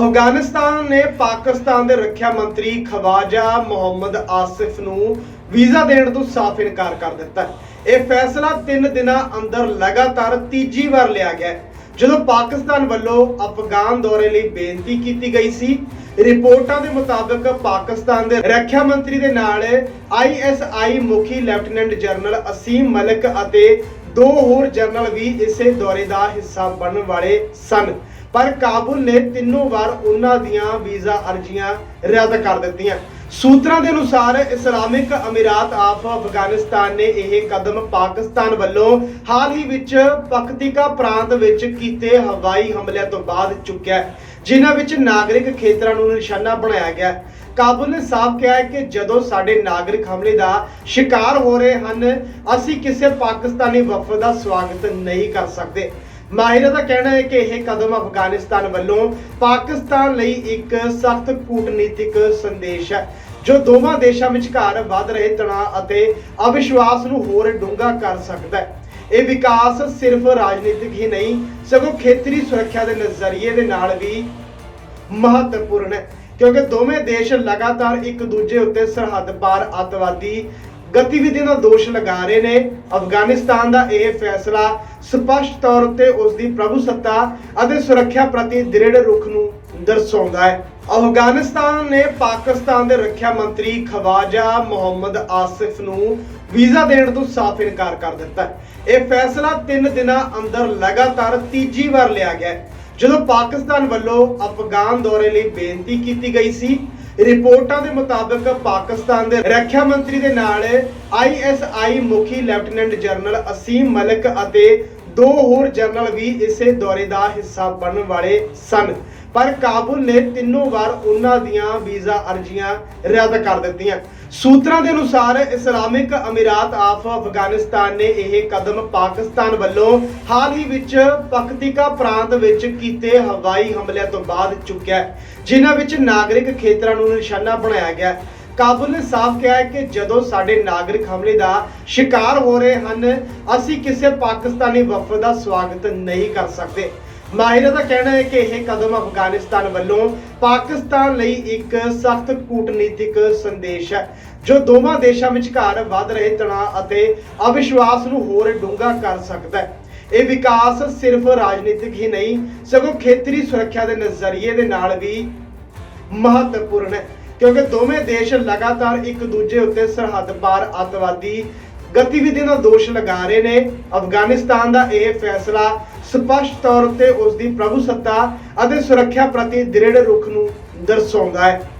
ਅਫਗਾਨਿਸਤਾਨ ਨੇ ਪਾਕਿਸਤਾਨ ਦੇ ਰੱਖਿਆ ਮੰਤਰੀ ਖਵਾਜਾ ਮੁਹੰਮਦ ਆਸਿਫ ਨੂੰ ਵੀਜ਼ਾ ਦੇਣ ਤੋਂ ਸਾਫ਼ ਇਨਕਾਰ ਕਰ ਦਿੱਤਾ ਹੈ। ਇਹ ਫੈਸਲਾ 3 ਦਿਨਾਂ ਅੰਦਰ ਲਗਾਤਾਰ ਤੀਜੀ ਵਾਰ ਲਿਆ ਗਿਆ ਹੈ। ਜਦੋਂ ਪਾਕਿਸਤਾਨ ਵੱਲੋਂ ਅਫਗਾਨ ਦੌਰੇ ਲਈ ਬੇਨਤੀ ਕੀਤੀ ਗਈ ਸੀ, ਰਿਪੋਰਟਾਂ ਦੇ ਮੁਤਾਬਕ ਪਾਕਿਸਤਾਨ ਦੇ ਰੱਖਿਆ ਮੰਤਰੀ ਦੇ ਨਾਲ ਆਈਐਸਆਈ ਮੁਖੀ ਲੈਫਟੀਨੈਂਟ ਜਨਰਲ ਅਸੀਮ ਮਲਿਕ ਅਤੇ ਦੋ ਹੋਰ ਜਨਰਲ ਵੀ ਇਸੇ ਦੌਰੇ ਦਾ ਹਿੱਸਾ ਬਣਨ ਵਾਲੇ ਸਨ ਪਰ ਕਾਬੁਲ ਨੇ ਤਿੰਨੋਂ ਵਾਰ ਉਹਨਾਂ ਦੀਆਂ ਵੀਜ਼ਾ ਅਰਜ਼ੀਆਂ ਰੱਦ ਕਰ ਦਿੱਤੀਆਂ। ਸੂਤਰਾਂ ਦੇ ਅਨੁਸਾਰ ਇਸਲਾਮਿਕ ਅਮੀਰਾਤ ਆਫ ਅਫਗਾਨਿਸਤਾਨ ਨੇ ਇਹ ਕਦਮ ਪਾਕਿਸਤਾਨ ਵੱਲੋਂ ਹਾਲ ਹੀ ਵਿੱਚ ਪਖਤੀਕਾ ਪ੍ਰਾਂਤ ਵਿੱਚ ਕੀਤੇ ਹਵਾਈ ਹਮਲਿਆਂ ਤੋਂ ਬਾਅਦ ਚੁੱਕਿਆ ਜਿਨ੍ਹਾਂ ਵਿੱਚ ਨਾਗਰਿਕ ਖੇਤਰਾਂ ਨੂੰ ਨਿਸ਼ਾਨਾ ਬਣਾਇਆ ਗਿਆ ਕਾਬੁਲ ਨੇ ਸਾਫ਼ ਕਿਹਾ ਹੈ ਕਿ ਜਦੋਂ ਸਾਡੇ ਨਾਗਰਿਕ ਹਮਲੇ ਦਾ ਸ਼ਿਕਾਰ ਹੋ ਰਹੇ ਹਨ, ਅਸੀਂ ਕਿਸੇ ਪਾਕਿਸਤਾਨੀ ਵਫਦ ਦਾ ਸਵਾਗਤ ਨਹੀਂ ਕਰ ਸਕਦੇ। ਮਾਹਿਰਾਂ ਦਾ ਕਹਿਣਾ ਹੈ ਕਿ ਇਹ ਕਦਮ ਅਫਗਾਨਿਸਤਾਨ ਵੱਲੋਂ ਪਾਕਿਸਤਾਨ ਲਈ ਇੱਕ ਸਖਤ ਕੂਟਨੀਤਿਕ ਸੰਦੇਸ਼ ਹੈ, ਜੋ ਦੋਵਾਂ ਦੇਸ਼ਾਂ ਵਿਚਕਾਰ ਵੱਧ ਰਹੇ ਤਣਾਅ ਅਤੇ ਅਵਿਸ਼ਵਾਸ ਨੂੰ ਹੋਰ ਡੂੰਘਾ ਕਰ ਸਕਦਾ ਹੈ। ਇਹ ਵਿਕਾਸ ਸਿਰਫ ਰਾਜਨੀਤਿਕ ਹੀ ਨਹੀਂ, ਸਗੋਂ ਖੇਤਰੀ ਸੁਰੱਖਿਆ ਦੇ ਨਜ਼ਰੀਏ ਦੇ ਨਾਲ ਵੀ ਮਹੱਤਵਪੂਰਨ ਹੈ, ਕਿਉਂਕਿ ਦੋਵੇਂ ਦੇਸ਼ ਲਗਾਤਾਰ ਇੱਕ ਦੂਜੇ ਉੱਤੇ ਸਰਹੱਦ ਪਾਰ ਅੱਤਵਾਦੀ ਗਤੀਵਿਧੀਆਂ ਦਾ ਦੋਸ਼ ਲਗਾ ਰਹੇ ਨੇ। ਅਫਗਾਨਿਸਤਾਨ ਦਾ ਇਹ ਫੈਸਲਾ ਸਪਸ਼ਟ ਤੌਰ ਉੱਤੇ ਉਸ ਦੀ ਪ੍ਰਭੂਸੱਤਾ ਅਤੇ ਸੁਰੱਖਿਆ ਪ੍ਰਤੀ ਦ੍ਰਿੜ ਰੁਖ ਨੂੰ ਦਰਸਾਉਂਦਾ ਹੈ। ਅਫਗਾਨਿਸਤਾਨ ਨੇ ਪਾਕਿਸਤਾਨ ਦੇ ਰੱਖਿਆ ਮੰਤਰੀ ਖਵਾਜਾ ਮੁਹੰਮਦ ਆਸਿਫ ਨੂੰ ਵੀਜ਼ਾ ਦੇਣ ਤੋਂ ਸਾਫ਼ ਇਨਕਾਰ ਕਰ ਦਿੱਤਾ ਇਹ ਫੈਸਲਾ 3 ਦਿਨਾਂ ਅੰਦਰ ਲਗਾਤਾਰ ਤੀਜੀ ਵਾਰ ਲਿਆ ਗਿਆ ਜਦੋਂ ਪਾਕਿਸਤਾਨ ਵੱਲੋਂ ਅਫਗਾਨ ਦੌਰੇ ਲਈ ਬੇਨਤੀ ਕੀਤੀ ਗਈ ਸੀ ਰਿਪੋਰਟਾਂ ਦੇ ਮੁਤਾਬਕ ਪਾਕਿਸਤਾਨ ਦੇ ਰੱਖਿਆ ਮੰਤਰੀ ਦੇ ਨਾਲ ਆਈਐਸਆਈ ਮੁਖੀ ਲੈਫਟੀਨੈਂਟ ਜਨਰਲ ਅਸੀਮ ਮਲਿਕ ਅਤੇ ਦੋ ਹੋਰ ਜਨਰਲ ਵੀ ਇਸੇ ਦੌਰੇ ਦਾ ਹਿੱਸਾ ਬਣਨ ਵਾਲੇ ਸਨ, ਪਰ ਕਾਬੁਲ ਨੇ ਤਿੰਨੋਂ ਵਾਰ ਉਹਨਾਂ ਦੀਆਂ ਵੀਜ਼ਾ ਅਰਜ਼ੀਆਂ ਰੱਦ ਕਰ ਦਿੱਤੀਆਂ। ਸੂਤਰਾਂ ਦੇ ਅਨੁਸਾਰ ਇਸਲਾਮਿਕ ਅਮੀਰਾਤ ਆਫ ਅਫਗਾਨਿਸਤਾਨ ਨੇ ਇਹ ਕਦਮ ਪਾਕਿਸਤਾਨ ਵੱਲੋਂ ਹਾਲ ਹੀ ਵਿੱਚ ਪਖਤੀਕਾ ਪ੍ਰਾਂਤ ਵਿੱਚ ਕੀਤੇ ਹਵਾਈ ਹਮਲਿਆਂ ਤੋਂ ਬਾਅਦ ਚੁੱਕਿਆ। ਜਿਨ੍ਹਾਂ ਵਿੱਚ ਨਾਗਰਿਕ ਖੇਤਰਾਂ ਨੂੰ ਨਿਸ਼ਾਨਾ ਬਣਾਇਆ ਗਿਆ। ਕਾਬੁਲ ਨੇ ਸਾਫ਼ ਕਿਹਾ ਹੈ ਕਿ ਜਦੋਂ ਸਾਡੇ ਨਾਗਰਿਕ ਹਮਲੇ ਦਾ ਸ਼ਿਕਾਰ ਹੋ ਰਹੇ ਹਨ, ਅਸੀਂ ਕਿਸੇ ਪਾਕਿਸਤਾਨੀ ਵਫਦ ਦਾ ਸਵਾਗਤ ਨਹੀਂ ਕਰ ਸਕਦੇ। ਮਾਹਿਰਾਂ ਦਾ ਕਹਿਣਾ ਹੈ ਕਿ ਇਹ ਕਦਮ ਅਫਗਾਨਿਸਤਾਨ ਵੱਲੋਂ ਪਾਕਿਸਤਾਨ ਲਈ ਇੱਕ ਸਖਤ ਕੂਟਨੀਤਿਕ ਸੰਦੇਸ਼ ਹੈ, ਜੋ ਦੋਵਾਂ ਦੇਸ਼ਾਂ ਵਿਚਕਾਰ ਵੱਧ ਰਹੇ ਤਣਾਅ ਅਤੇ ਅਵਿਸ਼ਵਾਸ ਨੂੰ ਹੋਰ ਡੂੰਘਾ ਕਰ ਸਕਦਾ ਹੈ। ਇਹ ਵਿਕਾਸ ਸਿਰਫ ਰਾਜਨੀਤਿਕ ਹੀ ਨਹੀਂ, ਸਗੋਂ ਖੇਤਰੀ ਸੁਰੱਖਿਆ ਦੇ ਨਜ਼ਰੀਏ ਦੇ ਨਾਲ ਵੀ ਮਹੱਤਵਪੂਰਨ ਹੈ। ਕਿਉਂਕਿ ਦੋਵੇਂ ਦੇਸ਼ ਲਗਾਤਾਰ ਇੱਕ ਦੂਜੇ ਉੱਤੇ ਸਰਹੱਦ ਪਾਰ ਅੱਤਵਾਦੀ ਗਤੀਵਿਧੀਆਂ ਦਾ ਦੋਸ਼ ਲਗਾ ਰਹੇ ਨੇ। ਅਫਗਾਨਿਸਤਾਨ ਦਾ ਇਹ ਫੈਸਲਾ ਸਪਸ਼ਟ ਤੌਰ ਤੇ ਉਸ ਦੀ ਪ੍ਰਭੂਸੱਤਾ ਅਤੇ ਸੁਰੱਖਿਆ ਪ੍ਰਤੀ ਦ੍ਰਿੜ ਰੁਖ ਨੂੰ ਦਰਸਾਉਂਦਾ ਹੈ।